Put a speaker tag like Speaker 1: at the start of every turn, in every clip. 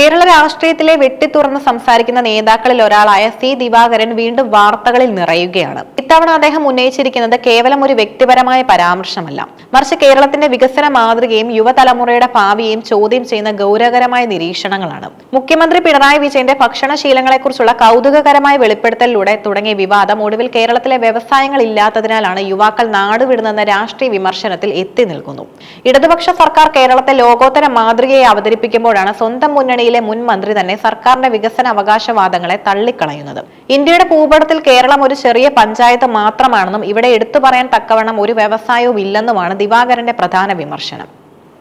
Speaker 1: കേരള രാഷ്ട്രീയത്തിലെ വെട്ടിത്തുറന്ന് സംസാരിക്കുന്ന നേതാക്കളിൽ ഒരാളായ സി ദിവാകരൻ വീണ്ടും വാർത്തകളിൽ നിറയുകയാണ്. ഇത്തവണ അദ്ദേഹം ഉന്നയിച്ചിരിക്കുന്നത് കേവലം ഒരു വ്യക്തിപരമായ പരാമർശമല്ല. മറിച്ച് കേരളത്തിന്റെ വികസന മാതൃകയും യുവതലമുറയുടെ ഭാവിയെയും ചോദ്യം ചെയ്യുന്ന ഗൗരവകരമായ നിരീക്ഷണങ്ങളാണ്. മുഖ്യമന്ത്രി പിണറായി വിജയന്റെ ഭക്ഷണശീലങ്ങളെക്കുറിച്ചുള്ള കൗതുകകരമായ വെളിപ്പെടുത്തലിലൂടെ തുടങ്ങിയ വിവാദം ഒടുവിൽ കേരളത്തിലെ വ്യവസായങ്ങൾ ഇല്ലാത്തതിനാലാണ് യുവാക്കൾ നാടുവിടുന്നെന്ന രാഷ്ട്രീയ വിമർശനത്തിൽ എത്തി നിൽക്കുന്നു. ഇടതുപക്ഷ സർക്കാർ കേരളത്തെ ലോകോത്തര മാതൃകയെ അവതരിപ്പിക്കുമ്പോഴാണ് സ്വന്തം മുന്നണിയിലെ മുൻ മന്ത്രി തന്നെ സർക്കാരിന്റെ വികസന അവകാശവാദങ്ങളെ തള്ളിക്കളയുന്നത്. ഇന്ത്യയുടെ ഭൂപടത്തിൽ കേരളം ഒരു ചെറിയ പഞ്ചായത്ത് മാത്രമാണെന്നും ഇവിടെ എടുത്തു പറയാൻ തക്കവണ്ണം ഒരു വ്യവസായവും ഇല്ലെന്നുമാണ് ദിവാകരന്റെ പ്രധാന വിമർശനം.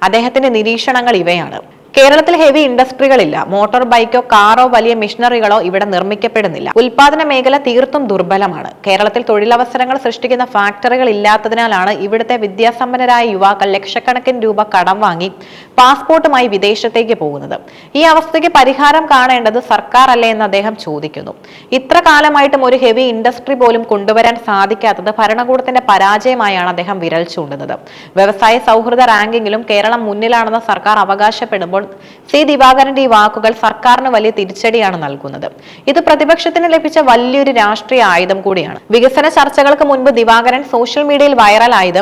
Speaker 1: അദ്ദേഹത്തിന്റെ നിരീക്ഷണങ്ങൾ ഇവയാണ്. കേരളത്തിൽ ഹെവി ഇൻഡസ്ട്രികളില്ല മോട്ടോർ ബൈക്കോ കാറോ വലിയ മിഷനറികളോ ഇവിടെ നിർമ്മിക്കപ്പെടുന്നില്ല. ഉൽപാദന മേഖല തീർത്തും ദുർബലമാണ്. കേരളത്തിൽ തൊഴിലവസരങ്ങൾ സൃഷ്ടിക്കുന്ന ഫാക്ടറികൾ ഇല്ലാത്തതിനാലാണ് ഇവിടുത്തെ വിദ്യാസമ്പന്നരായ യുവാക്കൾ ലക്ഷക്കണക്കിന് രൂപ കടം വാങ്ങി പാസ്പോർട്ടുമായി വിദേശത്തേക്ക് പോകുന്നത്. ഈ അവസ്ഥയ്ക്ക് പരിഹാരം കാണേണ്ടത് സർക്കാർ അല്ലേ എന്ന് അദ്ദേഹം ചോദിക്കുന്നു. ഇത്ര കാലമായിട്ടും ഒരു ഹെവി ഇൻഡസ്ട്രി പോലും കൊണ്ടുവരാൻ സാധിക്കാത്തത് ഭരണകൂടത്തിന്റെ പരാജയമായാണ് അദ്ദേഹം വിരൽ ചൂണ്ടുന്നത്. വ്യവസായ സൗഹൃദ റാങ്കിങ്ങിലും കേരളം മുന്നിലാണെന്ന് സർക്കാർ അവകാശപ്പെടുമ്പോൾ സി ദിവാകരന്റെ ഈ വാക്കുകൾ സർക്കാരിന് വലിയ തിരിച്ചടിയാണ് നൽകുന്നത്. ഇത് പ്രതിപക്ഷത്തിന് ലഭിച്ച വലിയൊരു രാഷ്ട്രീയ ആയുധം കൂടിയാണ്. വികസന ചർച്ചകൾക്ക് മുൻപ് ദിവാകരൻ സോഷ്യൽ മീഡിയയിൽ വൈറലായത്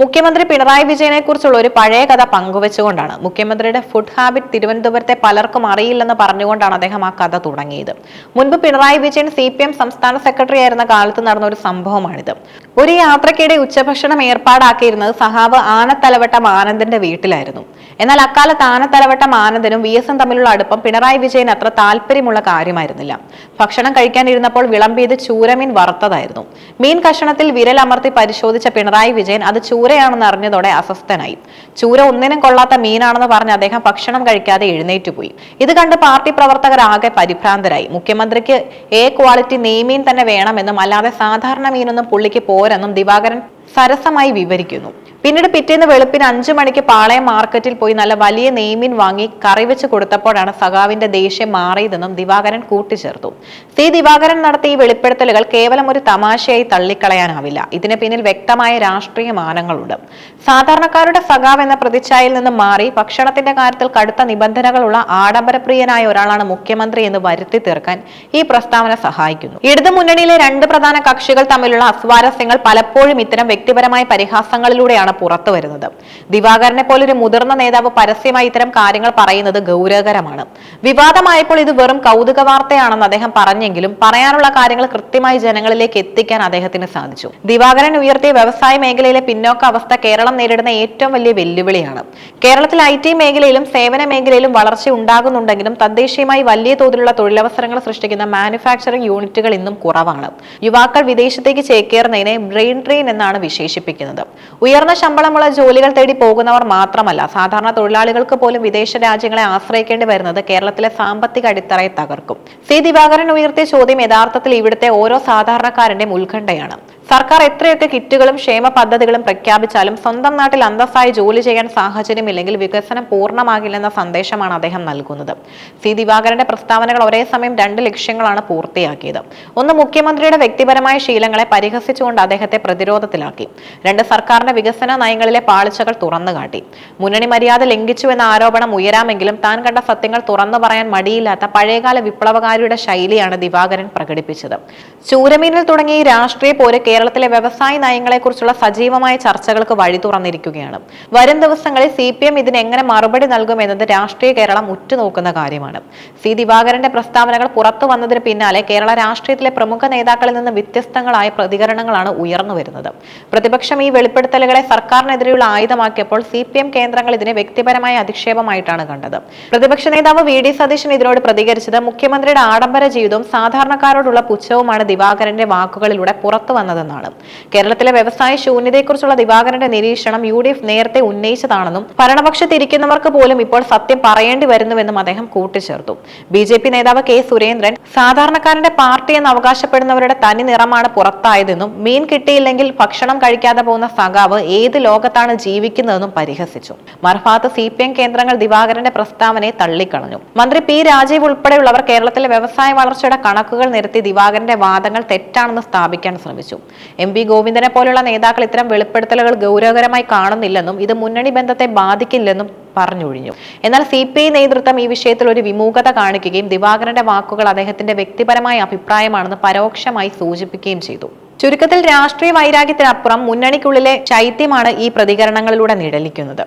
Speaker 1: മുഖ്യമന്ത്രി പിണറായി വിജയനെ കുറിച്ചുള്ള ഒരു പഴയ കഥ പങ്കുവെച്ചുകൊണ്ടാണ്. മുഖ്യമന്ത്രിയുടെ ഫുഡ് ഹാബിറ്റ് തിരുവനന്തപുരത്തെ പലർക്കും അറിയില്ലെന്ന് പറഞ്ഞുകൊണ്ടാണ് അദ്ദേഹം ആ കഥ തുടങ്ങിയത്. മുൻപ് Pinarayi Vijayan C P M സംസ്ഥാന സെക്രട്ടറി ആയിരുന്ന കാലത്ത് നടന്ന ഒരു സംഭവമാണിത്. ഒരു യാത്രക്കിടെ ഉച്ചഭക്ഷണം ഏർപ്പാടാക്കിയിരുന്നത് സഹാബ് ആനത്തലവട്ടം ആനന്ദന്റെ വീട്ടിലായിരുന്നു. എന്നാൽ അക്കാലത്ത് ആനത്തലവട്ടം ആനന്ദനും വി തമ്മിലുള്ള അടുപ്പം പിണറായി വിജയൻ അത്ര താല്പര്യമുള്ള കാര്യമായിരുന്നില്ല. ഭക്ഷണം കഴിക്കാനിരുന്നപ്പോൾ വിളമ്പിയത് ചൂരമീൻ വറുത്തതായിരുന്നു. മീൻ കഷണത്തിൽ വിരലമർത്തി പരിശോധിച്ച പിണറായി വിജയൻ അത് ചൂരയാണെന്ന് അറിഞ്ഞതോടെ അസ്വസ്ഥനായി. ചൂര ഒന്നിനും കൊള്ളാത്ത മീനാണെന്ന് പറഞ്ഞ് അദ്ദേഹം ഭക്ഷണം കഴിക്കാതെ എഴുന്നേറ്റ് പോയി. ഇത് കണ്ട് പാർട്ടി പ്രവർത്തകർ ആകെ പരിഭ്രാന്തരായി. മുഖ്യമന്ത്രിക്ക് എ ക്വാളിറ്റി നെയ്മീൻ തന്നെ വേണമെന്നും അല്ലാതെ സാധാരണ മീനൊന്നും പുള്ളിക്ക് പോരെന്നും ദിവാകരൻ സരസമായി വിവരിക്കുന്നു. പിന്നീട് പിറ്റേന്ന് വെളുപ്പിന് അഞ്ചു മണിക്ക് പാളയം മാർക്കറ്റിൽ പോയി നല്ല വലിയ നെയ്മീൻ വാങ്ങി കറി വെച്ച് കൊടുത്തപ്പോഴാണ് സഖാവിന്റെ ദേഷ്യം മാറിയതെന്നും ദിവാകരൻ കൂട്ടിച്ചേർത്തു. സി ദിവാകരൻ നടത്തിയ ഈ വെളിപ്പെടുത്തലുകൾ കേവലം ഒരു തമാശയായി തള്ളിക്കളയാനാവില്ല. ഇതിന് പിന്നിൽ വ്യക്തമായ രാഷ്ട്രീയ മാനങ്ങളുണ്ട്. സാധാരണക്കാരുടെ സഖാവ് എന്ന പ്രതിച്ഛായയിൽ നിന്ന് മാറി ഭക്ഷണത്തിന്റെ കാര്യത്തിൽ കടുത്ത നിബന്ധനകളുള്ള ആഡംബരപ്രിയനായ ഒരാളാണ് മുഖ്യമന്ത്രി എന്ന് വരുത്തി തീർക്കാൻ ഈ പ്രസ്താവന സഹായിക്കുന്നു. ഇടതു മുന്നണിയിലെ രണ്ട് പ്രധാന കക്ഷികൾ തമ്മിലുള്ള അസ്വാരസ്യങ്ങൾ പലപ്പോഴും ഇത്തരം വ്യക്തിപരമായ പരിഹാസങ്ങളിലൂടെയാണ് പുറത്തു വരുന്നത്. ദിവാകരനെ പോലൊരു മുതിർന്ന നേതാവ് പരസ്യമായി ഇത്തരം കാര്യങ്ങൾ പറയുന്നത് ഗൗരവകരമാണ്. വിവാദമായപ്പോൾ ഇത് വെറും കൗതുക വാർത്തയാണെന്ന് അദ്ദേഹം പറഞ്ഞെങ്കിലും പറയാനുള്ള കാര്യങ്ങൾ കൃത്യമായി ജനങ്ങളിലേക്ക് എത്തിക്കാൻ അദ്ദേഹത്തിന് സാധിച്ചു. ദിവാകരൻ ഉയർത്തിയ വ്യവസായ മേഖലയിലെ പിന്നോക്ക അവസ്ഥ കേരളം നേരിടുന്ന ഏറ്റവും വലിയ വെല്ലുവിളിയാണ്. കേരളത്തിൽ ഐ ടി മേഖലയിലും സേവന മേഖലയിലും വളർച്ച ഉണ്ടാകുന്നുണ്ടെങ്കിലും തദ്ദേശീയമായി വലിയ തോതിലുള്ള തൊഴിലവസരങ്ങൾ സൃഷ്ടിക്കുന്ന മാനുഫാക്ചറിംഗ് യൂണിറ്റുകൾ ഇന്നും കുറവാണ്. യുവാക്കൾ വിദേശത്തേക്ക് ചേക്കേറുന്നതിനെ ബ്രെയിൻ ട്രെയിൻ എന്നാണ് വിശേഷിപ്പിക്കുന്നത്. ഉയർന്ന ശമ്പളമുള്ള ജോലികൾ തേടി പോകുന്നവർ മാത്രമല്ല സാധാരണ തൊഴിലാളികൾക്ക് പോലും വിദേശ രാജ്യങ്ങളെ ആശ്രയിക്കേണ്ടി വരുന്നത് കേരളത്തിലെ സാമ്പത്തിക അടിത്തറയെ തകർക്കും. സി. ദിവാകരൻ ഉയർത്തിയ ചോദ്യം യഥാർത്ഥത്തിൽ ഇവിടുത്തെ ഓരോ സാധാരണക്കാരന്റെയും ഉത്കണ്ഠയാണ്. സർക്കാർ എത്രയൊക്കെ കിറ്റുകളും ക്ഷേമ പദ്ധതികളും പ്രഖ്യാപിച്ചാലും സ്വന്തം നാട്ടിൽ അന്തസ്സായി ജോലി ചെയ്യാൻ സാഹചര്യമില്ലെങ്കിൽ വികസനം പൂർണമാകില്ലെന്ന സന്ദേശമാണ് അദ്ദേഹം നൽകുന്നത്. സി. ദിവാകരന്റെ പ്രസ്താവനകൾ ഒരേ സമയം രണ്ട് ലക്ഷ്യങ്ങളാണ് പൂർത്തിയാക്കിയത്. ഒന്ന് മുഖ്യമന്ത്രിയുടെ വ്യക്തിപരമായ ശീലങ്ങളെ പരിഹസിച്ചുകൊണ്ട് അദ്ദേഹത്തെ പ്രതിരോധത്തിലാക്കി. രണ്ട് സർക്കാരിന്റെ വികസന നയങ്ങളിലെ പാളിച്ചകൾ തുറന്നു കാട്ടി. മുന്നണി മര്യാദ ലംഘിച്ചു എന്ന ആരോപണം ഉയരാമെങ്കിലും താൻ കണ്ട സത്യങ്ങൾ തുറന്നു പറയാൻ മടിയില്ലാത്ത പഴയകാല വിപ്ലവകാരിയുടെ ശൈലിയാണ് ദിവാകരൻ പ്രകടിപ്പിച്ചത്. ചൂരമീനിൽ തുടങ്ങി രാഷ്ട്രീയ പോര് കേരളത്തിലെ വ്യവസായ നയങ്ങളെക്കുറിച്ചുള്ള സജീവമായ ചർച്ചകൾക്ക് വഴി തുറന്നിരിക്കുകയാണ്. വരും ദിവസങ്ങളിൽ സി പി എം ഇതിന് എങ്ങനെ മറുപടി നൽകുമെന്നത് രാഷ്ട്രീയ കേരളം ഉറ്റുനോക്കുന്ന കാര്യമാണ്. സി ദിവാകരന്റെ പ്രസ്താവനകൾ പുറത്തു വന്നതിന് പിന്നാലെ കേരള രാഷ്ട്രീയത്തിലെ പ്രമുഖ നേതാക്കളിൽ നിന്ന് വ്യത്യസ്തങ്ങളായ പ്രതികരണങ്ങളാണ് ഉയർന്നു വരുന്നത്. പ്രതിപക്ഷം ഈ വെളിപ്പെടുത്തലുകളെ സർക്കാരിനെതിരെയുള്ള ആയുധമാക്കിയപ്പോൾ സി പി എം കേന്ദ്രങ്ങൾ ഇതിനെ വ്യക്തിപരമായ അധിക്ഷേപമായിട്ടാണ് കണ്ടത്. പ്രതിപക്ഷ നേതാവ് വി ഡി സതീശൻ ഇതിനോട് പ്രതികരിച്ചത് മുഖ്യമന്ത്രിയുടെ ആഡംബര ജീവിതവും സാധാരണക്കാരോടുള്ള പുച്ഛവുമാണ് ദിവാകരന്റെ വാക്കുകളിലൂടെ പുറത്തു വന്നതെന്നാണ്. കേരളത്തിലെ വ്യവസായ ശൂന്യതയെക്കുറിച്ചുള്ള ദിവാകരന്റെ നിരീക്ഷണം യു ഡി എഫ് നേരത്തെ ഉന്നയിച്ചതാണെന്നും ഭരണപക്ഷത്തിരിക്കുന്നവർക്ക് പോലും ഇപ്പോൾ സത്യം പറയേണ്ടി വരുന്നുവെന്നും അദ്ദേഹം കൂട്ടിച്ചേർത്തു. ബി ജെ പി നേതാവ് കെ സുരേന്ദ്രൻ സാധാരണക്കാരന്റെ പാർട്ടി എന്ന് അവകാശപ്പെടുന്നവരുടെ തനി നിറമാണ് പുറത്തായതെന്നും മീൻ കിട്ടിയില്ലെങ്കിൽ ഭക്ഷണം കഴിക്കാതെ പോകുന്ന സഖാവ് ഏത് ലോകത്താണ് ജീവിക്കുന്നതെന്നും പരിഹസിച്ചു. മർഫാത്ത് സി പി എം കേന്ദ്രങ്ങൾ ദിവാകരന്റെ പ്രസ്താവനയെ തള്ളിക്കളഞ്ഞു. മന്ത്രി പി രാജീവ് ഉൾപ്പെടെയുള്ളവർ കേരളത്തിലെ വ്യവസായ വളർച്ചയുടെ കണക്കുകൾ നിരത്തി ദിവാകരന്റെ വാദങ്ങൾ തെറ്റാണെന്ന് സ്ഥാപിക്കാൻ ശ്രമിച്ചു. എം പി ഗോവിന്ദനെ പോലുള്ള നേതാക്കൾ ഇത്തരം വെളിപ്പെടുത്തലുകൾ ഗൗരവകരമായി കാണുന്നില്ലെന്നും ഇത് മുന്നണി ബന്ധത്തെ ബാധിക്കില്ലെന്നും പറഞ്ഞൊഴിഞ്ഞു. എന്നാൽ സി പി ഐ നേതൃത്വം ഈ വിഷയത്തിൽ ഒരു വിമുഖത കാണിക്കുകയും ദിവാകരന്റെ വാക്കുകൾ അദ്ദേഹത്തിന്റെ വ്യക്തിപരമായ അഭിപ്രായമാണെന്ന് പരോക്ഷമായി സൂചിപ്പിക്കുകയും ചെയ്തു. ചുരുക്കത്തിൽ രാഷ്ട്രീയ വൈരാഗ്യത്തിനപ്പുറം മുന്നണിക്കുള്ളിലെ ശൈത്യമാണ് ഈ പ്രതികരണങ്ങളിലൂടെ നിഴലിക്കുന്നത്.